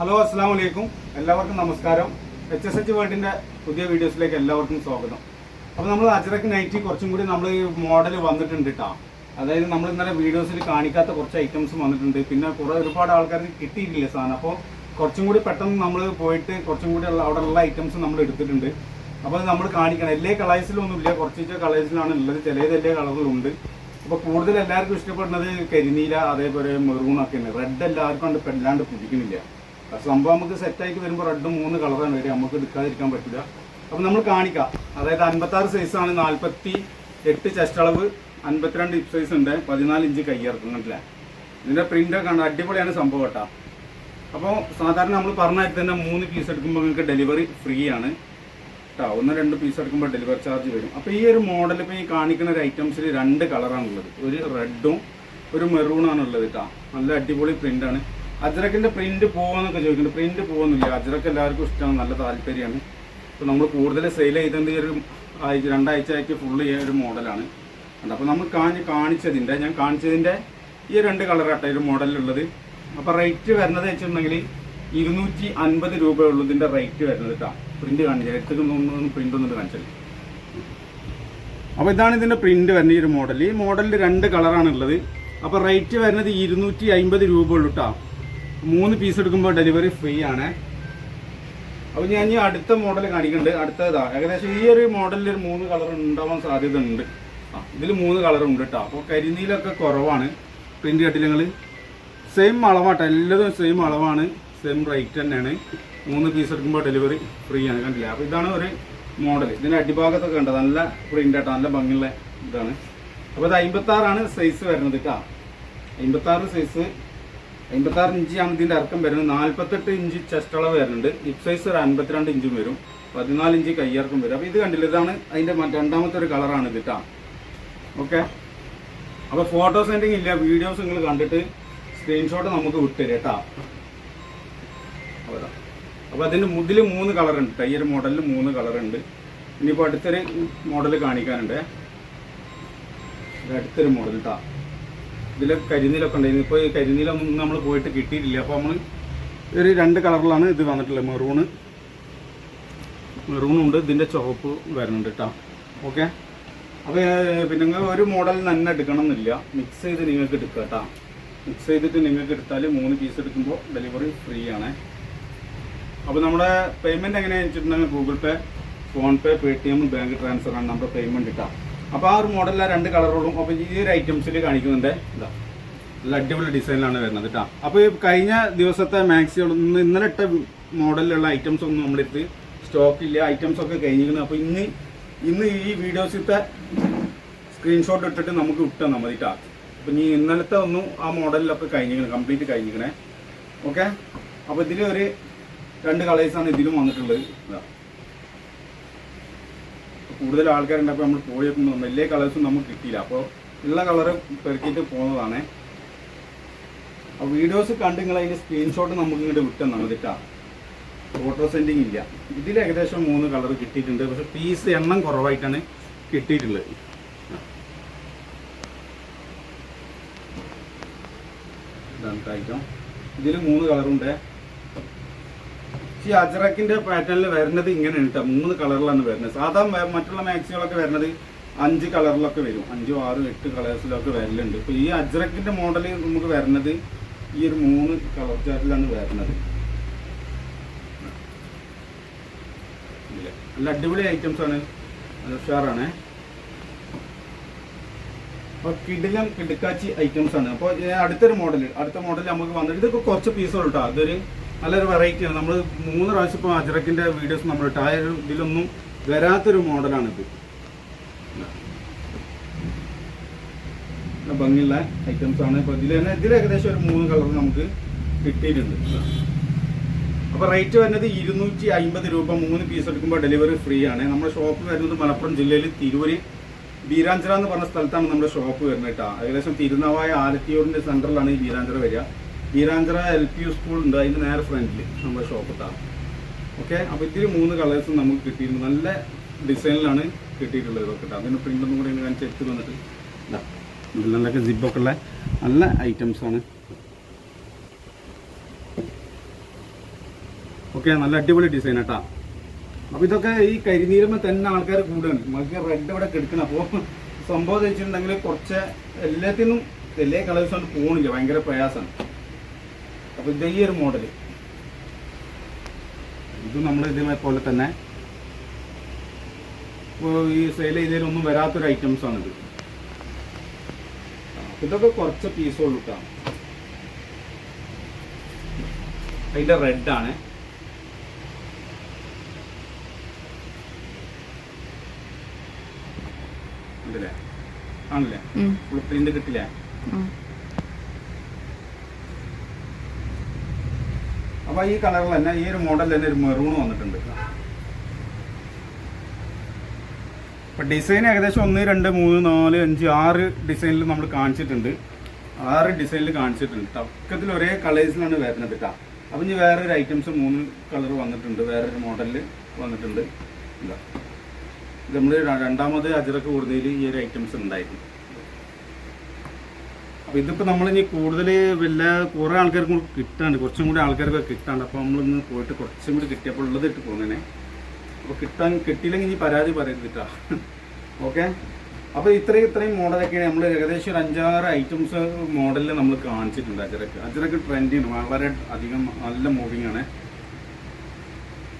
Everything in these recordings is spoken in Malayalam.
ഹലോ അസ്സാം വലൈക്കും എല്ലാവർക്കും നമസ്കാരം. എച്ച് എസ് എച്ച് വേൾഡിന്റെ പുതിയ വീഡിയോസിലേക്ക് എല്ലാവർക്കും സ്വാഗതം. അപ്പോൾ നമ്മൾ അജറക്ക് നൈറ്റി കുറച്ചും കൂടി നമ്മൾ മോഡൽ വന്നിട്ടുണ്ട് കേട്ടോ അതായത് നമ്മൾ ഇന്നലെ വീഡിയോസിൽ കാണിക്കാത്ത കുറച്ച് ഐറ്റംസ് വന്നിട്ടുണ്ട്. പിന്നെ കുറേ ഒരുപാട് ആൾക്കാർക്ക് കിട്ടിയിട്ടില്ല സാധനം. അപ്പോൾ കുറച്ചും കൂടി പെട്ടെന്ന് നമ്മൾ പോയിട്ട് കുറച്ചും കൂടി ഉള്ള ഐറ്റംസ് നമ്മൾ എടുത്തിട്ടുണ്ട്. അപ്പോൾ നമ്മൾ കാണിക്കണം. എല്ലാ കളേഴ്സിലും ഒന്നുമില്ല. കുറച്ച് കളേഴ്സിലാണ് ഉള്ളത്. ചിലത് എല്ലാ കളറിലുണ്ട് അപ്പോൾ കൂടുതൽ എല്ലാവർക്കും ഇഷ്ടപ്പെടുന്നത് കരിനീല അതേപോലെ മെറൂൺ തന്നെ റെഡ് എല്ലാവർക്കും കണ്ട് പെല്ലാണ്ട് പിടിക്കുന്നില്ല ആ സംഭവം നമുക്ക് സെറ്റായിട്ട് വരുമ്പോൾ റെഡ് മൂന്ന് കളറാണ് വരിക. നമുക്ക് എടുക്കാതിരിക്കാൻ പറ്റില്ല. അപ്പോൾ നമ്മൾ കാണിക്കാം. അതായത് അൻപത്താറ് സൈസാണ് നാൽപ്പത്തി എട്ട് ചെസ്റ്റ് അളവ് അൻപത്തിരണ്ട് ഇപ്പ് സൈസ് ഉണ്ട് പതിനാല് ഇഞ്ച് കയ്യിറക്കും കണ്ടില്ലേ ഇതിന്റെ പ്രിന്റൊക്കെ കണ്ട്? അടിപൊളിയാണ് സംഭവം കേട്ടോ. അപ്പോൾ സാധാരണ നമ്മൾ പറഞ്ഞ തന്നെ മൂന്ന് പീസ് എടുക്കുമ്പോൾ നിങ്ങൾക്ക് ഡെലിവറി ഫ്രീ ആണ്. കേട്ടോ ഒന്ന് രണ്ട് പീസ് എടുക്കുമ്പോൾ ഡെലിവറി ചാർജ് വരും. അപ്പോൾ ഈ ഒരു മോഡൽ ഇപ്പോൾ ഈ കാണിക്കുന്ന ഒരു ഐറ്റംസിൽ രണ്ട് കളറാണുള്ളത് ഒരു റെഡും ഒരു മെറൂണാണുള്ളത് കേട്ടോ നല്ല അടിപൊളി പ്രിന്റാണ് അജ്രക്കിന്റെ പ്രിന്റ് പോകുമെന്നൊക്കെ ചോദിക്കുന്നുണ്ട്. പ്രിന്റ് പോകുന്നില്ല അജ്രക്ക് എല്ലാവർക്കും ഇഷ്ടമാണ്. നല്ല താല്പര്യമാണ്. അപ്പോൾ നമ്മൾ കൂടുതൽ സെയിൽ ചെയ്തത് ഈ ഒരു ആഴ്ച രണ്ടാഴ്ച ആയിട്ട് ഫുള്ള് ഈ ഒരു മോഡലാണ്. അപ്പോൾ നമ്മൾ കാണി കാണിച്ചതിന്റെ ഞാൻ കാണിച്ചതിന്റെ ഈ രണ്ട് കളറാട്ടോ ഒരു മോഡലിലുള്ളത്. അപ്പോൾ റേറ്റ് വരുന്നത് വെച്ചിട്ടുണ്ടെങ്കിൽ ഇരുന്നൂറ്റി അൻപത് രൂപയുള്ളതിന്റെ റേറ്റ് വരുന്നത് കേട്ടോ പ്രിന്റ് കാണിച്ചാൽ എടുത്തൊക്കെ ഒന്ന് പ്രിന്റ് ഒന്നും കാണിച്ചാൽ അപ്പോൾ ഇതാണ് ഇതിന്റെ പ്രിന്റ് വരുന്ന ഈ ഒരു മോഡൽ ഈ മോഡലിൽ രണ്ട് കളറാണ് ഉള്ളത് അപ്പോൾ റേറ്റ് വരുന്നത് ഇരുന്നൂറ്റി അമ്പത് രൂപ ഉള്ളൂ കേട്ടോ മൂന്ന് പീസ് എടുക്കുമ്പോൾ ഡെലിവറി ഫ്രീ ആണ്. അപ്പോൾ ഞാൻ ഈ അടുത്ത മോഡൽ കാണിക്കുന്നുണ്ട്. അടുത്തതാ. ഏകദേശം ഈ ഒരു മോഡലിൽ ഒരു മൂന്ന് കളർ ഉണ്ടാവാൻ സാധ്യത ഉണ്ട് ആ ഇതിൽ മൂന്ന് കളർ ഉണ്ട് കേട്ടോ അപ്പോൾ കരിനീലൊക്കെ കുറവാണ്. പ്രിന്റ് കട്ടിലങ്ങൾ സെയിം അളവാട്ടോ. എല്ലാതും സെയിം അളവാണ്. സെയിം റേറ്റ് തന്നെയാണ്. മൂന്ന് പീസ് എടുക്കുമ്പോൾ ഡെലിവറി ഫ്രീ ആണ്. കണ്ടില്ല? അപ്പോൾ ഇതാണ് ഒരു മോഡൽ ഇതിന്റെ അടിഭാഗത്തൊക്കെ ഉണ്ട് നല്ല പ്രിന്റ് ആട്ടോ. നല്ല ഭംഗിയുള്ള ഇതാണ്. അപ്പോൾ ഇത് അമ്പത്താറാണ് സൈസ് വരുന്നത് കേട്ടോ അമ്പത്താറ് സൈസ് അമ്പത്താറ് ആണ് ഇതിന്റെ ഇറക്കം വരുന്നത്. നാൽപ്പത്തെട്ട് ഇഞ്ച് ചെസ്റ്റ് അളവ് വരുന്നുണ്ട്. ഹിപ് സൈസ് ഒരു അൻപത്തിരണ്ട് ഇഞ്ചും വരും. പതിനാല് ഇഞ്ച് കയ്യിറക്കം വരും. അപ്പോൾ ഇത് കണ്ടില്ല ഇതാണ് അതിന്റെ രണ്ടാമത്തെ ഒരു കളറാണ് ഇത് കേട്ടോ ഓക്കെ അപ്പോൾ ഫോട്ടോ സെൻഡിങ് ഇല്ല. വീഡിയോസ് നിങ്ങൾ കണ്ടിട്ട് സ്ക്രീൻഷോട്ട് നമുക്ക് വിട്ടുതരും കേട്ടോ അപ്പോൾ അതിന്റെ മുതിൽ മൂന്ന് കളറുണ്ട് ഒരു മോഡലിൽ മൂന്ന് കളറുണ്ട് ഇനിയിപ്പോൾ അടുത്തൊരു മോഡൽ കാണിക്കാനുണ്ട്. അടുത്തൊരു മോഡൽ കേട്ടോ ഇതിൽ കരിനീലൊക്കെ ഉണ്ടായിരുന്നു. ഇപ്പോൾ ഈ കരിനീലൊന്നും നമ്മൾ പോയിട്ട് കിട്ടിയിട്ടില്ല. അപ്പോൾ നമ്മൾ ഒരു രണ്ട് കളറിലാണ് ഇത് വന്നിട്ടുള്ളത്. മെറൂണ്. മെറൂൺ ഉണ്ട്. ഇതിന്റെ ചുവപ്പ് വരുന്നുണ്ട് കേട്ടോ ഓക്കെ? അപ്പോൾ പിന്നെ നിങ്ങൾ ഒരു മോഡൽ തന്നെ എടുക്കണം എന്നില്ല മിക്സ് ചെയ്ത് നിങ്ങൾക്ക് എടുക്കുക കേട്ടോ മിക്സ് ചെയ്തിട്ട് നിങ്ങൾക്ക് എടുത്താൽ മൂന്ന് പീസ് എടുക്കുമ്പോൾ ഡെലിവറി ഫ്രീ ആണ്. അപ്പോൾ നമ്മുടെ പേയ്മെന്റ് എങ്ങനെയാണെന്ന് വെച്ചിട്ടുണ്ടെങ്കിൽ Google Pay PhonePe Paytm bank transfer ആണ് നമ്മുടെ പേയ്മെന്റ് കിട്ടുക അപ്പോൾ ആ ഒരു മോഡലിലെ രണ്ട് കളറുകളും അപ്പോൾ ഈ ഒരു ഐറ്റംസിൽ കാണിക്കുന്നുണ്ട്. ഇതാ. നല്ല അടിപൊളി ഡിസൈനിലാണ് വരുന്നത് കേട്ടോ അപ്പോൾ കഴിഞ്ഞ ദിവസത്തെ മാക്സിമം ഇന്ന് ഇന്നലെ ഇട്ട മോഡലിലുള്ള ഐറ്റംസ് ഒന്നും നമ്മളെടുത്ത് സ്റ്റോക്ക് ഇല്ല ഐറ്റംസ് ഒക്കെ കഴിഞ്ഞിരിക്കുന്നത് അപ്പോൾ ഇന്ന് ഇന്ന് ഈ വീഡിയോസിലത്തെ സ്ക്രീൻഷോട്ട് ഇട്ടിട്ട് നമുക്ക് വിട്ടാൽ മതി കേട്ടോ അപ്പോൾ ഇനി ഇന്നലത്തെ ഒന്നും ആ മോഡലിലൊക്കെ കഴിഞ്ഞിരിക്കണം കംപ്ലീറ്റ് കഴിഞ്ഞിരിക്കണേ. ഓക്കെ? അപ്പോൾ ഇതിൽ ഒരു രണ്ട് കളേഴ്സാണ് ഇതിലും വന്നിട്ടുള്ളത്. ഇതാ. കൂടുതൽ ആൾക്കാരുണ്ടപ്പോൾ നമ്മൾ പോയപ്പോൾ വലിയ കളേഴ്സും നമുക്ക് കിട്ടിയില്ല. അപ്പോൾ ഉള്ള കളറ് പെറുക്കിയിട്ട് പോകുന്നതാണ് ആ വീഡിയോസ് കണ്ട് നിങ്ങൾ അതിന്റെ സ്ക്രീൻഷോട്ട് നമുക്ക് ഇങ്ങോട്ട് വിട്ടെന്നാണ് കേട്ടോ ഫോട്ടോ സെൻഡിങ് ഇല്ല. ഇതിൽ ഏകദേശം മൂന്ന് കളർ കിട്ടിയിട്ടുണ്ട്. പക്ഷെ പീസ് എണ്ണം കുറവായിട്ടാണ് കിട്ടിയിട്ടുള്ളത്. ഇതിൽ മൂന്ന് കളറുണ്ട് ഈ അജറക്കിന്റെ പാറ്റേണിൽ വരുന്നത് ഇങ്ങനെയാണ് കേട്ടോ മൂന്ന് കളറിലാണ് വരുന്നത്. സാധാ മറ്റുള്ള മാക്സികളൊക്കെ വരുന്നത് അഞ്ച് കളറിലൊക്കെ വരും. അഞ്ചും ആറും എട്ട് കളേഴ്സിലൊക്കെ വരലുണ്ട്. ഇപ്പൊ ഈ അജ്രക്കിന്റെ മോഡൽ നമുക്ക് വരുന്നത് ഈ ഒരു മൂന്ന് കളർ ചാർട്ടിലാണ് വരുന്നത്? നല്ല അടിപൊളി ഐറ്റംസ് ആണ്. നല്ല ഉഷാറാണ്. അപ്പോൾ കിടിലം കിടുക്കാച്ചി ഐറ്റംസ് ആണ്. അപ്പോൾ അടുത്തൊരു മോഡൽ അടുത്ത മോഡൽ നമുക്ക് വന്നിട്ട് ഇതൊക്കെ കുറച്ച് പീസുകൾ കേട്ടോ അതൊരു നല്ലൊരു വെറൈറ്റി ആണ്. നമ്മൾ മൂന്ന് പ്രാവശ്യം ഇപ്പോൾ അജറക്കിന്റെ വീഡിയോസ് നമ്മൾ ഇട്ട്. ആ ഒരു ഇതിലൊന്നും വരാത്തൊരു മോഡലാണിത് ഭംഗിയുള്ള ഐറ്റംസ് ആണ്. ഇപ്പോൾ ഇതിൽ തന്നെ ഇതിൽ ഏകദേശം ഒരു മൂന്ന് കളർ നമുക്ക് കിട്ടിയിട്ടുണ്ട്. അപ്പോൾ റേറ്റ് വരുന്നത് ഇരുന്നൂറ്റി അമ്പത് രൂപ മൂന്ന് പീസ് എടുക്കുമ്പോൾ ഡെലിവറി ഫ്രീ ആണ്. നമ്മുടെ ഷോപ്പ് വരുന്നത് മലപ്പുറം ജില്ലയിൽ തിരൂര്. ബീരാഞ്ചിറ എന്ന് പറഞ്ഞ സ്ഥലത്താണ് നമ്മുടെ ഷോപ്പ് വരുന്നത് കേട്ടോ. ഏകദേശം തിരുനാവായ ആലത്തിയൂരിന്റെ സെന്ററിലാണ് ഈ ബീരാഞ്ചിറ വരിക. Beeranchira L P U school ഉണ്ട്. അതിന്റെ നേരെ ഫ്രണ്ടിൽ നമ്മുടെ ഷോപ്പിട്ടാണ് ഓക്കെ അപ്പോൾ ഇതിൽ മൂന്ന് കളേഴ്സും നമുക്ക് കിട്ടിയിരുന്നു. നല്ല ഡിസൈനിലാണ് കിട്ടിയിട്ടുള്ളത് ഇതൊക്കെ അതിന് പ്രിന്റ് ഒന്നും കൂടി ഞാൻ ചെക്ക് വന്നിട്ട് ഇതാ ഇതിലൊക്കെ ജിബൊക്കെ ഉള്ള? നല്ല ഐറ്റംസാണ് ഓക്കെ നല്ല അടിപൊളി ഡിസൈൻ കേട്ടാ അപ്പൊ ഇതൊക്കെ ഈ കരിനീരുമ്പോ തന്നെ ആൾക്കാർ കൂടുതലുണ്ട് നമുക്ക് റെഡ് ഇവിടെ കെടുക്കണം. അപ്പോൾ സംഭവം വെച്ചിട്ടുണ്ടെങ്കിൽ കുറച്ച് എല്ലാത്തിനും എല്ലാ കളേഴ്സും പോണില്ല. ഭയങ്കര പ്രയാസമാണ് അപ്പൊ ഇത് ഈ ഒരു മോഡൽ ഇത് നമ്മൾ ഇതേ പോലെ തന്നെ ഈ സെയിൽ ചെയ്തതിലൊന്നും വരാത്തൊരു ഐറ്റംസ് ആണിത്. ഇതൊക്കെ കുറച്ച് പീസുകൾ കേട്ടോ അതിന്റെ റെഡ് ആണ്. ഉണ്ടല്ലേ ആണല്ലേ? ഫുൾ പ്രിന്റ് കിട്ടില്ലേ? അപ്പൊ ഈ കളറിൽ തന്നെ ഈ ഒരു മോഡൽ തന്നെ ഒരു മെറൂൺ വന്നിട്ടുണ്ട്. അപ്പൊ ഡിസൈൻ ഏകദേശം ഒന്ന് രണ്ട് മൂന്ന് നാല് അഞ്ച് ആറ് ഡിസൈനിൽ നമ്മൾ കാണിച്ചിട്ടുണ്ട്. ആറ് ഡിസൈനിൽ കാണിച്ചിട്ടുണ്ട്. തക്കത്തിൽ ഒരേ കളേഴ്സിലാണ് വരുന്നത് കേട്ടോ അപ്പം ഇനി വേറൊരു ഐറ്റംസ് മൂന്ന് കളർ വന്നിട്ടുണ്ട്. വേറൊരു മോഡലിൽ വന്നിട്ടുണ്ട്. ഇതാ. നമ്മൾ രണ്ടാമത് അജിറക്ക് കൂടുതൽ ഈ ഒരു ഐറ്റംസ് ഉണ്ടായിരുന്നു. അപ്പൊ ഇതിപ്പോ നമ്മൾ ഇനി കൂടുതൽ വല്ല കുറെ ആൾക്കാർക്ക് കൂടി കിട്ടാണ്ട് കുറച്ചും കൂടി ആൾക്കാർക്ക് കിട്ടാണ്ട് അപ്പൊ നമ്മളിന്ന് പോയിട്ട് കുറച്ചും കൂടി കിട്ടിയപ്പോൾ ഉള്ളത് ഇട്ട് പോകുന്നതിനെ അപ്പോൾ കിട്ടാൻ കിട്ടിയില്ലെങ്കിൽ ഇനി പരാതി പറയരുതിട്ടാ ഓക്കെ? അപ്പൊ ഇത്രയും ഇത്രയും മോഡലൊക്കെയാണ് നമ്മൾ ഏകദേശം ഒരു അഞ്ചാറ് ഐറ്റംസ് മോഡലിൽ നമ്മൾ കാണിച്ചിട്ടുണ്ട് അജറക്ക്. അജറക്ക് ട്രെൻഡിങ് വളരെ അധികം നല്ല മൂവിങ് ആണ്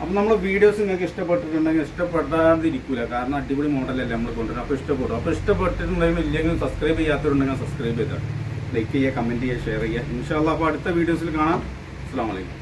അപ്പം നമ്മൾ വീഡിയോസ് നിങ്ങൾക്ക് ഇഷ്ടപ്പെട്ടിട്ടുണ്ടെങ്കിൽ ഇഷ്ടപ്പെടാതിരിക്കൂല. കാരണം അടിപൊളി മോഡലല്ലേ നമ്മൾ കൊണ്ടുവരുന്നത്. അപ്പോൾ ഇഷ്ടപ്പെടും. അപ്പോൾ ഇഷ്ടപ്പെട്ടിട്ടുണ്ടെങ്കിൽ ഇല്ലെങ്കിൽ സബ്സ്ക്രൈബ് ചെയ്യാത്തവരുണ്ടെങ്കിൽ സബ്സ്ക്രൈബ് ചെയ്താൽ ലൈക്ക് ചെയ്യുക കമന്റ് ചെയ്യുക ഷെയർ ചെയ്യുക ഇൻഷാല്ല അപ്പോൾ അടുത്ത വീഡിയോസിൽ കാണാം. അസ്സാം വലൈക്കും